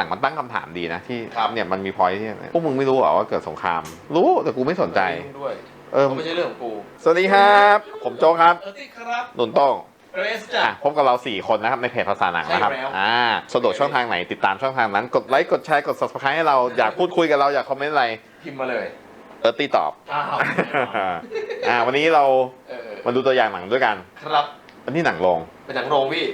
หนังมันตั้งคำถามดีนะที่ครับ เนี่ยมันมีพอยที่พวกมึงไม่รู้เหรอว่าเกิดสงคราม รู้แต่กูไม่สนใจไม่ยุ่งด้วยเออเพราะไม่ใช่เรื่องของกูสวัสดีครับ ผมโจกครับ เออที่ครับหนุนโต้งเรสจ้ะ อะพบกับเรา 4 คนนะครับในเพจภาษาหนังนะครับใช่แล้ว อ่าสะดวกช่องทางไหนติดตามช่องทางนั้น กดไลค์กดแชร์กด subscribe ให้เราอยากพูดคุยกับเราอยากคอมเมนต์อะไรพิมพ์มาเลยเออตีตอบ อ้าวอ่าวันนี้เราเออมาดูตัวอย่างหนังด้วยกัน ครับอันนี้หนังลงเป็นหนังโรงพี่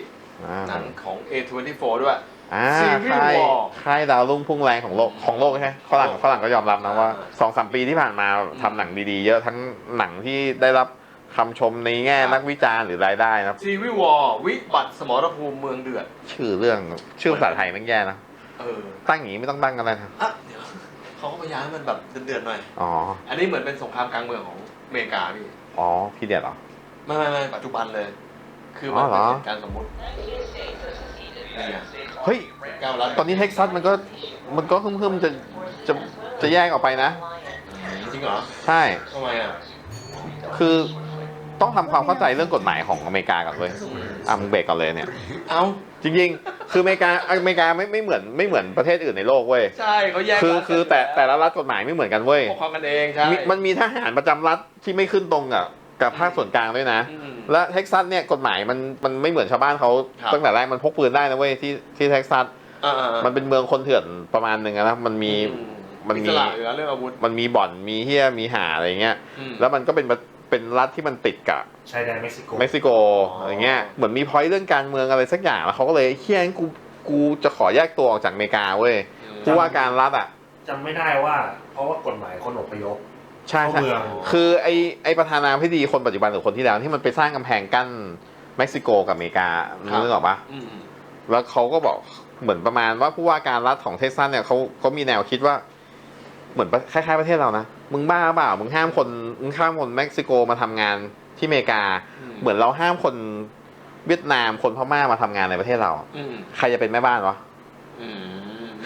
อ่าหนังของ A24 ด้วย อ่า Civil ค่าย War ค่ายดาวรุ่งพุ่งแรงของโลกของโลกใช่ไหมฝรั่งฝรั่งก็ยอมรับนะว่าอ่าสองสามปีที่ผ่านมาทำหนังดีๆ เยอะทั้งหนังที่ได้รับคำชมในแง่นักวิจารณ์หรือรายได้นะซีวิวอร์วิบัติสมรภูมิเมืองเดือด ชื่อเรื่องชื่อภาษาไทยแมันแย่นะเออตั้งอย่างนี้ไม่ต้องตั้งกันเลยนะอะเดี๋ยวเขาก็พยายามให้มันแบบเดือดๆหน่อย อ๋ออันนี้เหมือนเป็นสงครามกลางเมืองของอเมริกาพี่ อ๋อพี่เดียดเหรอ ไม่ไม่ไม่ปัจจุบันเลย คือมันอ๋อเหรเป็นอเหตุการณ์สมมุตินี่ไงเฮ้ย เก้ารัฐตอนนี้เท็กซัสมันก็มันก็ฮึ่มๆจะจะจะแยกออกไปนะ จริงเหรอใช่ ทำไมอะคือต้องทำความเข้าใจเรื่องกฎหมายของอเมริกาก่อนเลยอะมึงเบรกก่อนเลยเนี่ย เอ้าจริงๆ คืออเมริกาอเมริกาไม่ไม่เหมือนไม่เหมือนประเทศอื่นในโลกเว้ย ใช่เขาแยกคือรัฐคือแต่กันแต่ละรัฐกฎหมายไม่เหมือนกันเว้ย ปกครองกันเองใช่ มีมันมีทหารประจำรัฐที่ไม่ขึ้นตรงกับ กับภาคส่วนกลางด้วยนะ อืม และเท็กซัสเนี่ยกฎหมายมันมันไม่เหมือนชาวบ้านเขาครับ ตั้งแต่แรกมันพกปืนได้นะเว้ยที่ที่เท็กซัสอ่าอ่าอ่ามันเป็นเมืองคนเถื่อนประมาณหนึ่งอะนะมันมี อืมันมี อิสระเหลือเรื่องอาวุธมันมีบ่อนมีเฮียมีหาอะไรเงี้ยอืม แล้วมันก็เป็นประเป็นรัฐที่มันติดกับชายแดนเม็กซิโกเม็กซิโกอ๋ออ อะไรเงี้ยเหมือนมีพอยต์เรื่องการเมืองอะไรสักอย่างแล้วเขาก็เลยเฮียงั้นกูกูจะขอแยกตัวออกจากอเมริกาเว้ยผู้ว่าการรัฐอะจำไม่ได้ว่า เพราะว่ากฎหมายคนอพยพ ใช่เข้าใช่เมือง คือไอไอประธานาธิบดีคนปัจจุบันหรือคนที่แล้วที่มันไปสร้างกำแพงกั้นเม็กซิโกกับอเมริกานึกออกปะอืมแล้วเขาก็บอกเหมือนประมาณว่าผู้ว่าการรัฐของเท็กซัสเนี่ยเขาเขามีแนวคิดว่า เหมือนคล้ายๆประเทศเรานะมึงบ้าเปล่ามึงห้ามคนมึงห้ามคนเม็กซิโกมาทำงานที่อเมริกา เหมือนเราห้ามคนเวียดนามคนพม่ามาทำงานในประเทศเรา อืมใครจะเป็นแม่บ้านวะ อืม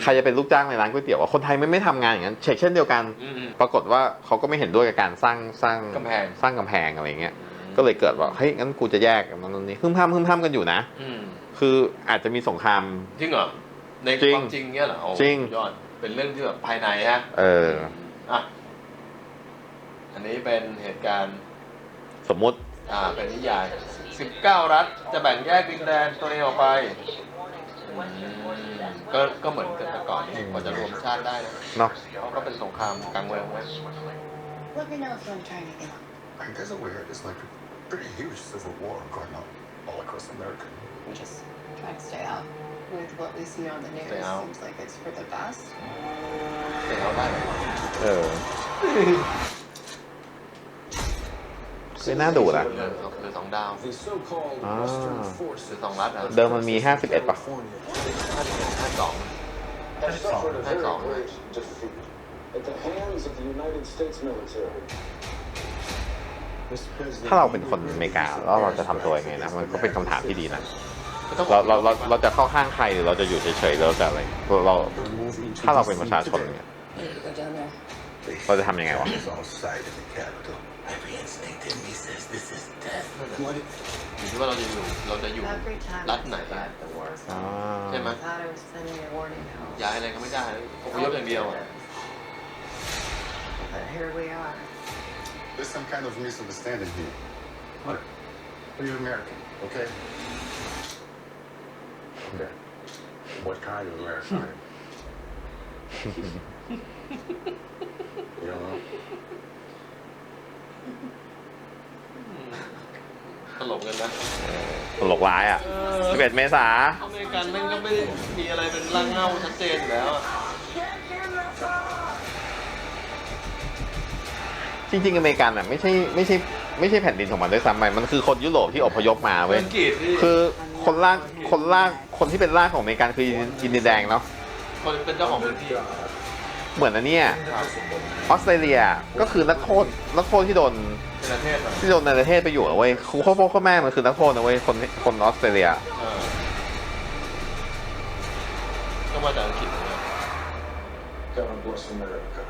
ใครจะเป็นลูกจ้างในร้านก๋วยเตี๋ยววะคนไทยไม่ไม่ทำงานอย่างนั้นเช็คเช่นเดียวกัน อืมอืม ปรากฏว่าเขาก็ไม่เห็นด้วยกับการสร้างสร้างกำแพง สร้างกำแพงอะไรเงี้ย ก็เลยเกิดว่าเฮ้ยงั้นกูจะแยกมันตรงนี้ฮึ่มห้ามฮึ่มห้ามกันอยู่นะ อืมคืออาจจะมีสงคราม จริงเหรอในจริงความจริงเนี้ยเหรอโอ้จริง ยอดเป็นเรื่องที่แบบภายในฮะเอออะอันนี้เป็นเหตุการณ์ สมมุติอ่าเป็นนิยาย 19 รัฐจะแบ่งแยกดินแดนตัวเองออกไปอืม ก็ก็เหมือนกับแต่ก่อนนี่กว่าจะรวมชาติได้นะเนาะเขาก็เป็นสงครามกลางเมืองไหม Let me know if I'm trying to get I'm guess aware it's like a pretty huge civil war going on all across America. I'm just trying to stay out. With what we see on the news, Stay out. seems like it's for the best. เป็นเอาได้ไหมเออ ไม่น่าดูนะเออหรือสองดาว The so-called Ah. Western หรือสองรัฐอะเดิมมันมี 51ป่ะ California ห้าสิบเอ็ดห้าสอง have suffered a That's very all. great defeat at the hands of the United States military. Mr. President, ถ้าเราเป็นคนอเมริกาแล้วเราจะทำตัวยังไงนะ มันก็เป็นคำถามที่ดีนะเราเราเราเราจะเข้าข้างใครหรือเราจะอยู่เฉยๆเราจะอะไรเราถ้าเราเป็นประชาชนเนี่ยเราจะทำยังไงวะ It's all sight in the capital. Every instinct in me says this is death. What? อยู่ที่ว่าเราจะอยู่เราจะอยู่ Every time Lát I này. survived the war, อ่า ใช่ไหม I thought I was sending a warning ย้าย out. อะไรก็ไม่ได้อพยพอย่างเดียวอ่ะ But here we are. There's some kind of misunderstanding here. Look, you're American, okay? Okay. What kind of American? you don't know? ตลกกันนะตลกร้ายอะ11เมษาอเมริกันแม่งก็ไม่ได้มีอะไรเป็นร่างเงาชัดเจนอยู่แล้วอะจริงๆอเมริกันอะไม่ใช่ไม่ใช่ไม่ใช่แผ่นดินของมันด้วยซ้ำไปมันคือคนยุโรปที่อพยพมาเว้ยอังกฤษที่คือคนลากคนลากคนที่เป็นลากของอเมริกันคืออินเดียแดงเนาะคนเป็นเจ้าของพื้นที่ เหมือนอันเนี้ยออสเตรเลียก็คือนักโทษนักโทษที่โดนเป็นประเทศอะที่โดนในประเทศไปอยู่อะเว้ยครูพ่อพ่อพ่อแม่มันคือนักโทษนะเว้ยคนคนออสเตรเลียเออก็มาจากอังกฤษเหมือนกัน God bless America.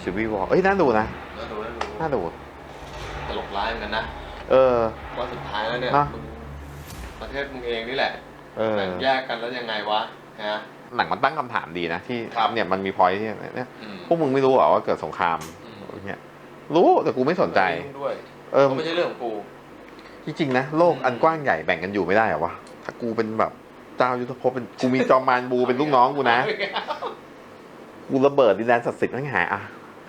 ชิวีวอลเอ้ยน่าดูนะน่าดูน่าดูน่าดูตลกร้ายเหมือนกันนะเออว่าสุดท้ายแล้วเนี่ยเนอะมึงประเทศมึงเองนี่แหละเเออแบ่งแยกกันแล้วยังไงวะ ฮะ หนังมันตั้งคำถามดีนะที่ครับ เนี่ยมันมีพอยที่เนี่ยอืมพวกมึงไม่รู้เหรอว่าเกิดสงครามอืมอย่างเงี้ยรู้แต่กูไม่สนใจ ไม่ยุ่งด้วยเออ ก็ไม่ใช่เรื่องของกู จริงๆนะโลกอันกว้างใหญ่แบ่งกันอยู่ไม่ได้เหรอวะถ้ากูเป็นแบบเจ้ายุทธภพเป็นกูมีจอมมารบูเป็นลูกน้องกูนะ กูระเบิดดินแดนศักดิ์สิทธิ์ทั้งหายอะ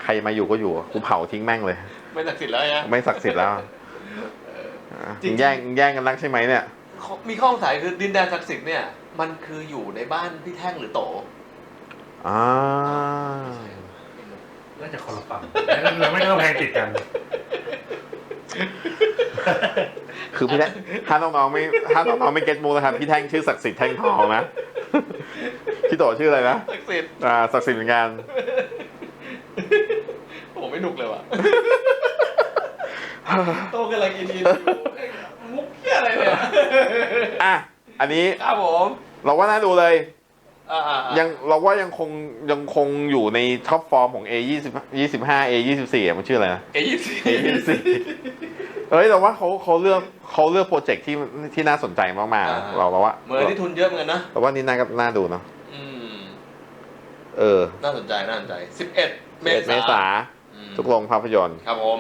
ใครมาอยู่ก็อยู่กูเผาทิ้งแม่งเลย ไม่ศักดิ์สิทธิ์แล้วฮะไม่ศักดิ์สิทธิ์แล้วอะจริงๆ มึงแย่งมึงแย่งกันนักใช่ไหมเนี่ย มีข้อสงสัยคือดินแดนศักดิ์สิทธิ์เนี่ย มันคืออยู่ในบ้านพี่แท่งหรือโตอ่าน่าจะคนละฝั่งแล้วไม่ต้องแพงติดกัน คือพี่แท่งถ้าน้องๆไม่ถ้าน้องๆไม่เก็ตมูนะครับพี่แท่งชื่อศักดิ์สิทธิ์แท่งทองนะพี่โตชื่ออะไรนะศักดิ์สิทธิ์อ่าศักดิ์สิทธิ์เหมือนกันผมไม่หนุกเลยว่ะโตกำลังอินอินมุกเหี้ยอะไรเนี่ยอะ อันนี้ครับผมเราว่าน่าดูเลย อ่าๆๆยังเราว่ายังคงยังคงอยู่ในท็อปฟอร์มของ A 20 25 A 24อะมันชื่ออะไรนะ เอยี่สิบ A 24เอ้ยเราว่าเขาเขาเลือกเขาเลือกโปรเจกต์ที่ที่น่าสนใจมากๆนะเราเราว่าเหมือนที่ทุนเยอะเหมือนกันนะเราว่านี่น่าน่าดูเนาะอืมเออน่าสนใจน่าสนใจสิบเอ็ดเมเมษาอืมทุกโรงภาพยนตร์ ครับผม